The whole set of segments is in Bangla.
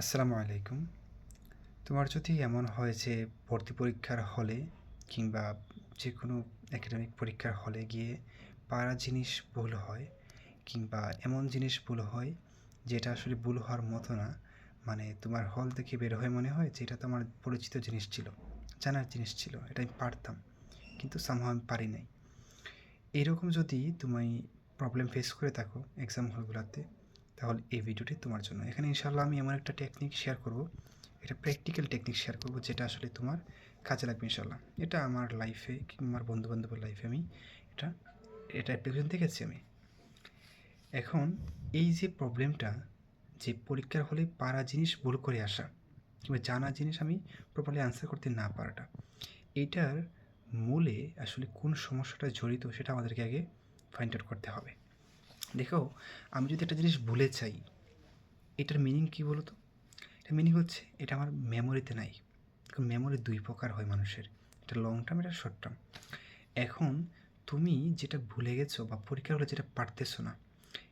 আসসালামু আলাইকুম। তোমার যদি এমন হয় যে ভর্তি পরীক্ষার হলে কিংবা যে কোনো একাডেমিক পরীক্ষার হলে গিয়ে পারা জিনিস ভুল হয় কিংবা এমন জিনিস ভুল হয় যেটা আসলে ভুল হওয়ার মতো না মানে তোমার হল থেকে বের হয়ে মনে হয় যে এটা তো আমার পরিচিত জিনিস ছিল, জানার জিনিস ছিল, এটা আমি পারতাম, কিন্তু সামহ আমি পারি নাই। এরকম যদি তুমি প্রবলেম ফেস করে থাকো এক্সাম হলগুলোতে তাহলে এই ভিডিওটি তোমার জন্য। এখানে ইনশাল্লাহ আমি এমন একটা টেকনিক শেয়ার করব। এটা প্র্যাকটিক্যাল টেকনিক শেয়ার করব যেটা আসলে তোমার কাজে লাগবে ইনশাল্লাহ এটা আমার লাইফে কিংবা আমার বন্ধুবান্ধবের লাইফে আমি এটা এটা অ্যাপ্লিকেশন দেখেছি আমি। এখন এই যে প্রবলেমটা যে পরীক্ষার হলে পারা জিনিস ভুল করে আসা কিংবা জানা জিনিস আমি প্রপারলি আনসার করতে না পারাটা এইটার মূলে আসলে কোন সমস্যাটা জড়িত সেটা আমাদেরকে আগে ফাইন্ড আউট করতে হবে। দেখো, আমি যদি একটা জিনিস ভুলে চাই এটার মিনিং কী বলো তো এটা মিনিং হচ্ছে, এটা আমার মেমোরিতে নাই। কারণ মেমোরি দুই প্রকার হয় মানুষের। এটা লং টার্ম এটা শর্ট টার্ম এখন তুমি যেটা ভুলে গেছো বা পরীক্ষা হলে যেটা পারতেছো না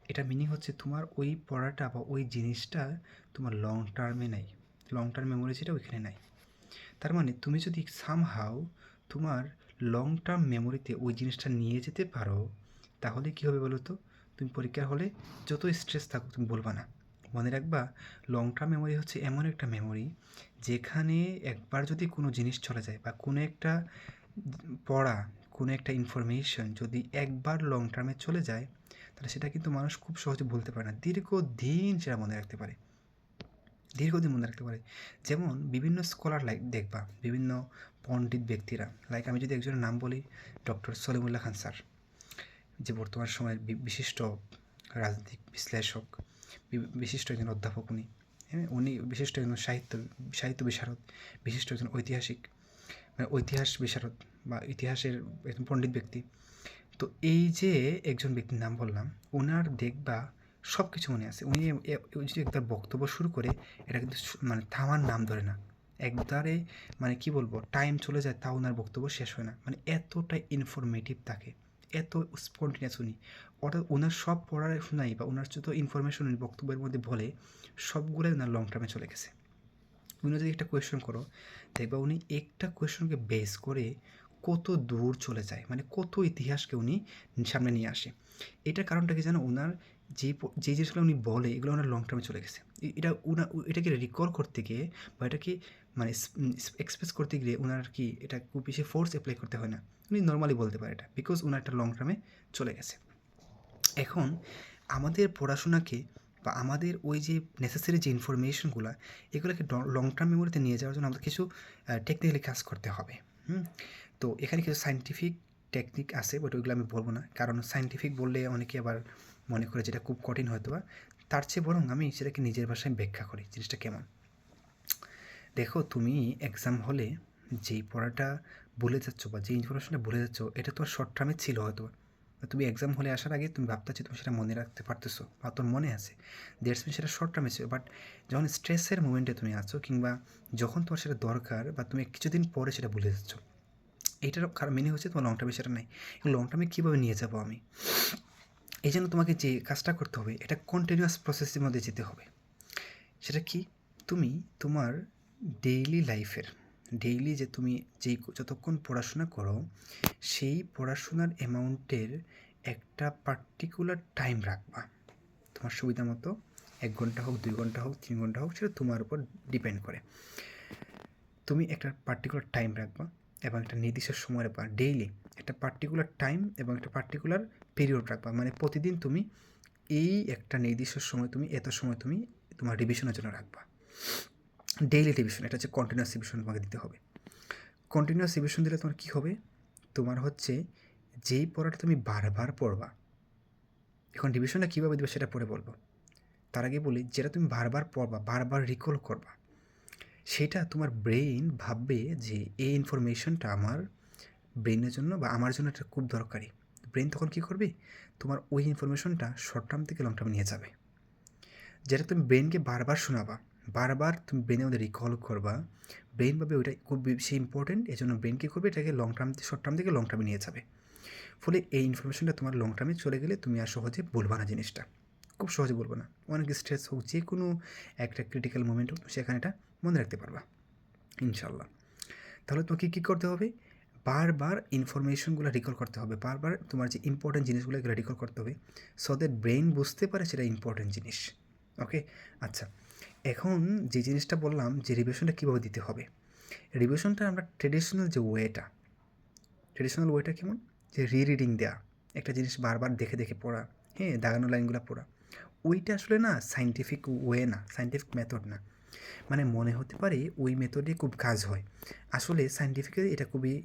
এটা মিনিং হচ্ছে তোমার ওই পড়াটা বা ওই জিনিসটা তোমার লং টার্মে নাই। লং টার্ম মেমোরি যেটা ওইখানে নাই। তার মানে তুমি যদি সামহাও তোমার লং টার্ম মেমোরিতে ওই জিনিসটা নিয়ে যেতে পারো, তাহলে কী হবে বলো তো তুমি পরীক্ষার হলে যত স্ট্রেস থাকুক, তুমি বলবা না। মনে রাখবা লং টার্ম মেমোরি হচ্ছে এমন একটা মেমোরি যেখানে একবার যদি কোনো জিনিস চলে যায় বা কোনো একটা পড়া, কোনো একটা ইনফরমেশন যদি একবার লং টার্মে চলে যায়, তাহলে সেটা কিন্তু মানুষ খুব সহজে বলতে পারে না। দীর্ঘদিন সেটা মনে রাখতে পারে। দীর্ঘদিন মনে রাখতে পারে। যেমন বিভিন্ন স্কলার লাইক দেখবা, বিভিন্ন পণ্ডিত ব্যক্তিরা। লাইক আমি যদি একজনের নাম বলি ডক্টর সলিমুল্লাহ খান স্যার যে বর্তমান সময়ের বিশিষ্ট রাজনৈতিক বিশ্লেষক বিশিষ্ট একজন অধ্যাপক উনি হ্যাঁ উনি বিশিষ্ট একজন সাহিত্য সাহিত্য বিশারদ, বিশিষ্ট একজন ঐতিহাসিক মানে ঐতিহাস বিশারদ বা ইতিহাসের একজন পণ্ডিত ব্যক্তি। তো এই যে একজন ব্যক্তির নাম বললাম ওনার দেখবা সব কিছু মনে আছে। উনি যদি একবার বক্তব্য শুরু করে, এটা কিন্তু মানে থামার নাম ধরে না। একবারে মানে কি বলব টাইম চলে যায়, তাও ওনার বক্তব্য শেষ হয় না। মানে এতটাই ইনফরমেটিভ থাকে এত স্পন্টিনিয়াস উনি অর্থাৎ ওনার সব পড়ার শোনাই বা ওনার যত ইনফরমেশন উনি বক্তব্যের মধ্যে বলে, সবগুলোই ওনার লং টার্মে চলে গেছে। উনি যদি একটা কোয়েশন করো, দেখবা উনি একটা কোয়েশনকে বেস করে কত দূর চলে যায় মানে কত ইতিহাসকে উনি সামনে নিয়ে আসে। এটার কারণটা কি জানো? ওনার যে যে জিনিসগুলো উনি বলে, এগুলো ওনার লং টার্মে চলে গেছে। এটা উনা এটাকে রিকল করতে গিয়ে বা এটাকে মানে এক্সপ্রেস করতে গিয়ে ওনার কি, এটা খুব বেশি ফোর্স অ্যাপ্লাই করতে হয় না। উনি নর্মালি বলতে পারে এটা বিকজ ওনার একটা লং টার্মে চলে গেছে। এখন আমাদের পড়াশোনাকে বা আমাদের ওই যে নেসেসারি যে ইনফরমেশনগুলো এগুলোকে লং টার্ম মেমোরিতে নিয়ে যাওয়ার জন্য আমাদের কিছু টেকনিক্যালি কাজ করতে হবে, হুম? তো এখানে কিছু সাইন্টিফিক টেকনিক আছে বাট ওইগুলো আমি বলব না। কারণ সাইন্টিফিক বললে অনেকে আবার মনে করে যেটা খুব কঠিন হয়তো বা তার চেয়ে বরং আমি সেটাকে নিজের ভাষায় ব্যাখ্যা করি, জিনিসটা কেমন? দেখো, তুমি এক্সাম হলে যেই পড়াটা ভুলে যাচ্ছ বা যে ইনফরমেশনটা ভুলে যাচ্ছ, এটা তোমার শর্ট টার্মে ছিল হয়তো। তুমি এক্সাম হলে আসার আগে তুমি ভাবতেছি তুমি সেটা মনে রাখতে পারতেছো বা তোর মনে আছে। দেড়স মিন সেটা শর্ট টার্মে ছিল। বাট যখন স্ট্রেসের মুমেন্টে তুমি আছো কিংবা যখন তোমার সেটা দরকার বা তুমি কিছুদিন পরে সেটা ভুলে যাচ্ছ এইটার কারণ মেনে হচ্ছে তোমার লং টার্মে সেটা নাই। লং টার্মে কীভাবে নিয়ে যাব আমি? এই জন্য তোমাকে যে কাজটা করতে হবে, এটা কন্টিনিউয়াস প্রসেসের মধ্যে যেতে হবে। সেটা কি? তুমি তোমার ডেইলি লাইফের ডেইলি যে তুমি যেই যতক্ষণ পড়াশোনা করো, সেই পড়াশোনার অ্যামাউন্টের একটা পার্টিকুলার টাইম রাখবা। তোমার সুবিধা মতো এক ঘণ্টা হোক, দুই ঘণ্টা হোক, তিন ঘণ্টা হোক, সেটা তোমার উপর ডিপেন্ড করে। তুমি একটা পার্টিকুলার টাইম রাখবা এবং একটা নির্দিষ্ট সময় রাখবা। ডেইলি একটা পার্টিকুলার টাইম এবং একটা পার্টিকুলার পিরিয়ড রাখবা। মানে প্রতিদিন তুমি এই একটা নির্দিষ্ট সময়, তুমি এত সময় তুমি তোমার রিভিশনের জন্য রাখবা। ডেইলি রিভিশন এটা হচ্ছে কন্টিনিউয়াস রিভিশন তোমাকে দিতে হবে। কন্টিনিউয়াস রিভিশন দিলে তোমার কী হবে? তোমার হচ্ছে যেই পড়াটা তুমি বারবার পড়বা, এখন রিভিশনটা কীভাবে দেবে সেটা পরে বলব। তার আগে বলি, যেটা তুমি বারবার পড়বা, বারবার রিকল করবা, সেটা তোমার ব্রেইন ভাববে যে এই ইনফরমেশনটা আমার ব্রেনের জন্য বা আমার জন্য এটা খুব দরকারি। ব্রেন তখন কী করবে? তোমার ওই ইনফরমেশনটা শর্ট টার্ম থেকে লং টার্ম নিয়ে যাবে। যেটা তুমি ব্রেনকে বারবার শোনাবা বারবার তুমি ব্রেনের মধ্যে রিকল করবা ব্রেন ভাবে ওইটা খুব বেশি ইম্পর্টেন্ট এই জন্য ব্রেন কী করবে? এটাকে লং টার্ম শর্ট টার্ম থেকে লং টার্মে নিয়ে যাবে। ফলে এই ইনফরমেশনটা তোমার লং টার্মে চলে গেলে তুমি আর সহজে বলবা না জিনিসটা। খুব সহজে বলব না। অনেক স্ট্রেস হোক যে কোনো একটা ক্রিটিক্যাল মোমেন্ট হোক, সেখানে এটা মনে রাখতে পারবা। ইনশাল্লাহ তাহলে তোমাকে কী করতে হবে? বারবার ইনফরমেশনগুলো রিকল করতে হবে। বারবার তোমার যে ইম্পর্টেন্ট জিনিসগুলো, এগুলো রিকল করতে হবে। সো দ্যাট ব্রেন বুঝতে পারে সেটা ইম্পর্টেন্ট জিনিস। ওকে আচ্ছা। এখন যে জিনিসটা বললাম যে রিভিশনটা কীভাবে দিতে হবে? রিভিশনটা আমরা ট্রেডিশনাল যে ওয়েটা ট্রেডিশনাল ওয়েটা কেমন? যে রিরিডিং দেওয়া একটা জিনিস বারবার দেখে দেখে পড়া হ্যাঁ দাগানো লাইনগুলো পড়া। ওইটা আসলে না সাইন্টিফিক ওয়ে না সাইন্টিফিক মেথড না। মানে মনে হতে পারে ওই মেথডে খুব কাজ হয়। আসলে সাইন্টিফিক্যালি এটা খুবই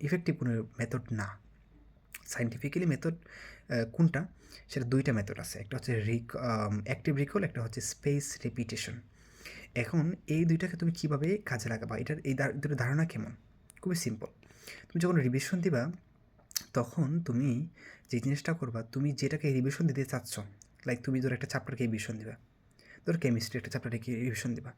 ইফেক্টিভ কোনো মেথড না। সাইন্টিফিক্যালি মেথড কোনটা? সেটা দুইটা মেথড আছে। একটা হচ্ছে রিক অ্যাক্টিভ রিকল একটা হচ্ছে স্পেস রিপিটেশন এখন এই দুইটাকে তুমি কীভাবে কাজে লাগাবা? এটার, এই দুটো ধারণা কেমন? খুবই সিম্পল তুমি যখন রিভিশন দিবা, তখন তুমি যে জিনিসটা করবা, তুমি যেটাকে রিভিশন দিতে চাচ্ছ লাইক তুমি ধরো একটা চ্যাপ্টারকে রিভিশন দিবা। ধরো কেমিস্ট্রি একটা চ্যাপ্টারকে রিভিশন দিবা।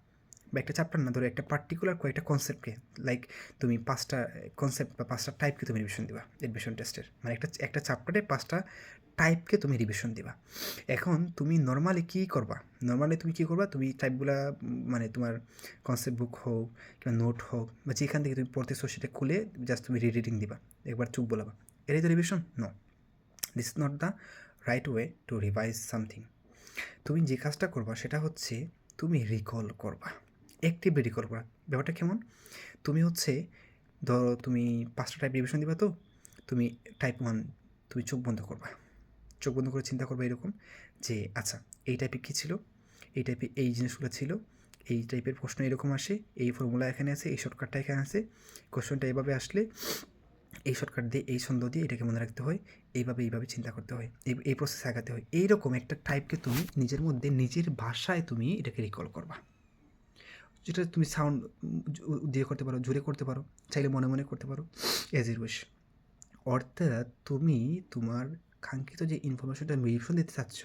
বা একটা চ্যাপ্টার না ধরো একটা পার্টিকুলার কয়েকটা কনসেপ্টকে লাইক তুমি পাঁচটা কনসেপ্ট বা পাঁচটা টাইপকে তুমি রিভিশন দিবা এডমিশন টেস্টের মানে একটা একটা চ্যাপ্টারে পাঁচটা টাইপকে তুমি রিভিশন দিবা। এখন তুমি নর্মালি কী করবা? নর্মালি তুমি কী করবা? তুমি টাইপগুলা মানে তোমার কনসেপ্ট বুক হোক কিংবা নোট হোক বা যেখান থেকে তুমি পড়তেছো সেটা খুলে জাস্ট তুমি রিডিং দিবা, একবার চুপ বলাবা। এটাই তো revision no this is not the right way to revise something তুমি যে কাজটা করবা সেটা হচ্ছে তুমি রিকল করবা। অ্যাক্টিভলি রিকল করা ব্যাপারটা কেমন? তুমি হচ্ছে, ধরো তুমি পাঁচটা টাইপ রিভিশন দিবা তো, তুমি টাইপ ওয়ান তুমি চোখ বন্ধ করবা। চোখ বন্ধ করে চিন্তা করবে এরকম যে আচ্ছা এই টাইপে কী ছিল? এই টাইপে এই জিনিসগুলো ছিল? এই টাইপের প্রশ্ন এরকম আসে, এই ফর্মুলা এখানে আছে, এই শর্টকাটটা এখানে আছে। কোশ্চেনটা এভাবে আসলে এই শর্টকাট দিয়ে, এই ছন্দ দিয়ে এটাকে মনে রাখতে হয়, এইভাবে এইভাবে চিন্তা করতে হয়, এই এই প্রসেসে আগাতে হয়। এইরকম একটা টাইপকে তুমি নিজের মধ্যে, নিজের ভাষায় তুমি এটাকে রিকল করবা। যেটা তুমি সাউন্ড দিয়ে করতে পারো, জোরে করতে পারো, চাইলে মনে মনে করতে পারো এজ ইর উইশ অর্থাৎ তুমি তোমার কাঙ্ক্ষিত যে ইনফরমেশনটা রিভিশন দিতে চাচ্ছ,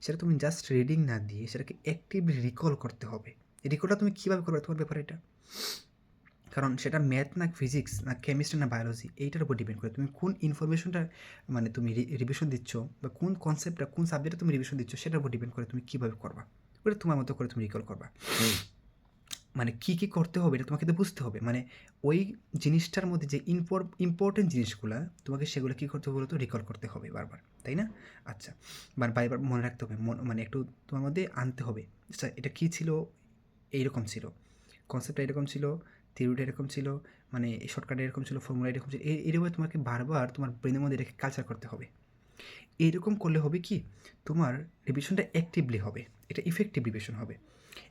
সেটা তুমি জাস্ট রিডিং না দিয়ে সেটাকে অ্যাক্টিভলি রিকল করতে হবে। রিকলটা তুমি কীভাবে করবে তোমার ব্যাপারে এটা। কারণ সেটা ম্যাথ না ফিজিক্স না কেমিস্ট্রি না বায়োলজি এইটার উপর ডিপেন্ড করে। তুমি কোন ইনফরমেশনটা মানে তুমি রিভিশন দিচ্ছ বা কোন কনসেপ্টটা কোন সাবজেক্টে তুমি রিভিশন দিচ্ছ, সেটার উপর ডিপেন্ড করে তুমি কীভাবে করবা। ওটা তোমার মতো করে তুমি রিকল করবা। মানে কী কী করতে হবে এটা তোমাকে তো বুঝতে হবে। মানে ওই জিনিসটার মধ্যে যে ইম্পর ইম্পর্টেন্ট জিনিসগুলো, তোমাকে সেগুলো কী করতে হবে বলো তো রিকল করতে হবে বারবার, তাই না? আচ্ছা মানে বারবার মনে রাখতে হবে, মন- একটু তোমার মধ্যে আনতে হবে। আচ্ছা এটা কী ছিল? এইরকম ছিল। কনসেপ্টটা এরকম ছিল থিওরিটা এরকম ছিল মানে শর্টকাটে এরকম ছিল ফর্মুলা এরকম ছিল। এই এরকম তোমাকে বারবার তোমার ব্রেনের মধ্যে এটাকে কালচার করতে হবে। এইরকম করলে হবে কি? তোমার রিভিশনটা অ্যাক্টিভলি হবে, এটা ইফেক্টিভ রিভিশন হবে।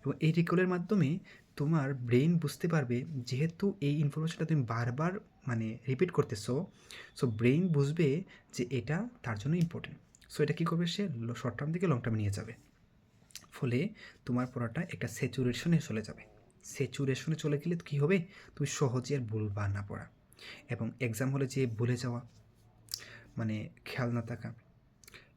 এবং এই রিকলের মাধ্যমে তোমার ব্রেন বুঝতে পারবে যেহেতু এই ইনফরমেশনটা তুমি বারবার মানে রিপিট করতেছো সো ব্রেন বুঝবে যে এটা তার জন্য ইম্পর্টেন্ট সো এটা কী করবে সে শর্ট টার্ম থেকে লং টার্মে নিয়ে যাবে। ফলে তোমার পড়াটা একটা স্যাচুরেশনে চলে যাবে। স্যাচুরেশনে চলে গেলে কী হবে? তুমি সহজে আর ভুলবা না পড়া। এবং এক্সাম হলে যে ভুলে যাওয়া মানে খেয়াল না থাকা,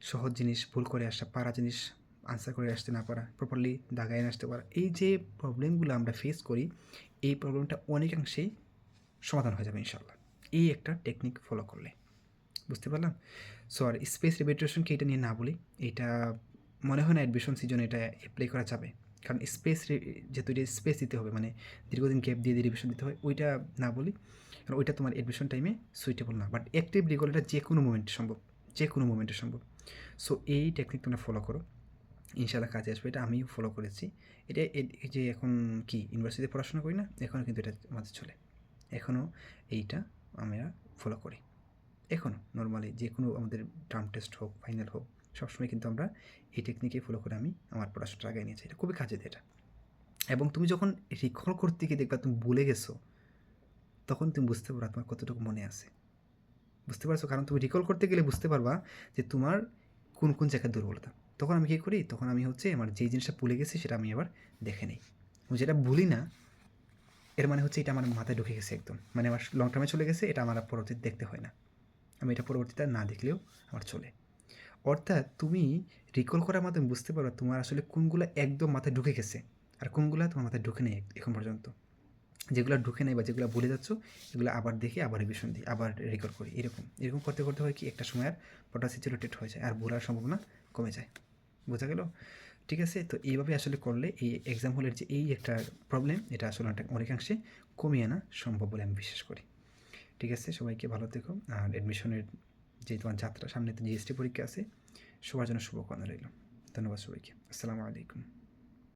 সহজ জিনিস, ভুল করে আসা, পারা জিনিস আনসার করে আসতে না পারা প্রপারলি দাগায় আসতে পারা। এই যে প্রবলেমগুলো আমরা ফেস করি, এই প্রবলেমটা অনেকাংশেই সমাধান হয়ে যাবে ইনশাল্লাহ এই একটা টেকনিক ফলো করলে। বুঝতে পারলাম? সো আর স্পেস রিপিটেশনকে এটা নিয়ে না বলি, এটা মনে হয় না অ্যাডমিশন সিজনে এটা অ্যাপ্লাই করা যাবে। কারণ স্পেস যেহেতু এটা স্পেস দিতে হবে মানে দীর্ঘদিন গ্যাপ দিয়ে দিয়ে রিভিশন দিতে হয়, ওইটা না বলি। কারণ ওইটা তোমার অ্যাডমিশন টাইমে সুইটেবল না। বাট অ্যাক্টিভ রিকল এটা যে কোনো মোমেন্টে সম্ভব যে কোনো মোমেন্টে সম্ভব। সো এই টেকনিক তোমরা ফলো করো। ইনশাল্লাহ কাজে আসবে, এটা আমিও ফলো করেছি। এটা যে এখন কি ইউনিভার্সিটিতে পড়াশোনা করি না? এখনও কিন্তু এটা আমাদের চলে। এখনও এইটা আমরা ফলো করি। এখনও নর্মালি যে কোনো আমাদের টার্ম টেস্ট হোক ফাইনাল হোক, সবসময় কিন্তু আমরা এই টেকনিকে ফলো করে আমি আমার পড়াশোনাটা আগে নিয়েছি এটা খুবই কাজে এটা। এবং তুমি যখন রিকল করতে গিয়ে দেখবা, তুমি ভুলে গেছো, তখন তুমি বুঝতে পারো তোমার কতটুকু মনে আছে। বুঝতে পারছ? কারণ তুমি রিকল করতে গেলে বুঝতে পারবা যে তোমার কোন কোন জায়গায় দুর্বলতা। তখন আমি কী করি? তখন আমি হচ্ছে আমার যেই জিনিসটা ভুলে গেছি সেটা আমি আবার দেখে নিই। এবং যেটা ভুলি না, এর মানে হচ্ছে এটা আমার মাথায় ঢুকে গেছে একদম। মানে আমার লং টার্মে চলে গেছে, এটা আমার পরবর্তীতে দেখতে হয় না। আমি এটা পরবর্তীতে না দেখলেও আমার চলে। অর্থাৎ তুমি রিকল করার মাধ্যমে বুঝতে পারো তোমার আসলে কোনগুলো একদম মাথায় ঢুকে গেছে আর কোনগুলো তোমার মাথায় ঢুকে নেই এখন পর্যন্ত। যেগুলো ঢুকে নেই বা যেগুলো ভুলে যাচ্ছ, এগুলো আবার দেখে, আবার রিভিশন দিই আবার রেকর্ড করি। এরকম এরকম করতে করতে হয় কি একটা সময় আর পটা স্যাচুরেটেড হয়ে যায় আর ভুলার সম্ভাবনা কমে যায়। বোঝা গেল? ঠিক আছে? তো এইভাবে আসলে করলে এই এক্সাম হলের যে এই একটা প্রবলেম এটা আসলে অনেক অনেকাংশে কমিয়ে আনা সম্ভব বলে আমি বিশ্বাস করি। ঠিক আছে? সবাইকে ভালো থেকো। আর অ্যাডমিশনের যে তোমার যাত্রা, সামনে তো জিএসটি পরীক্ষা আছে। সবার জন্য শুভকামনা রইল। ধন্যবাদ সবাইকে। আসসালামু আলাইকুম।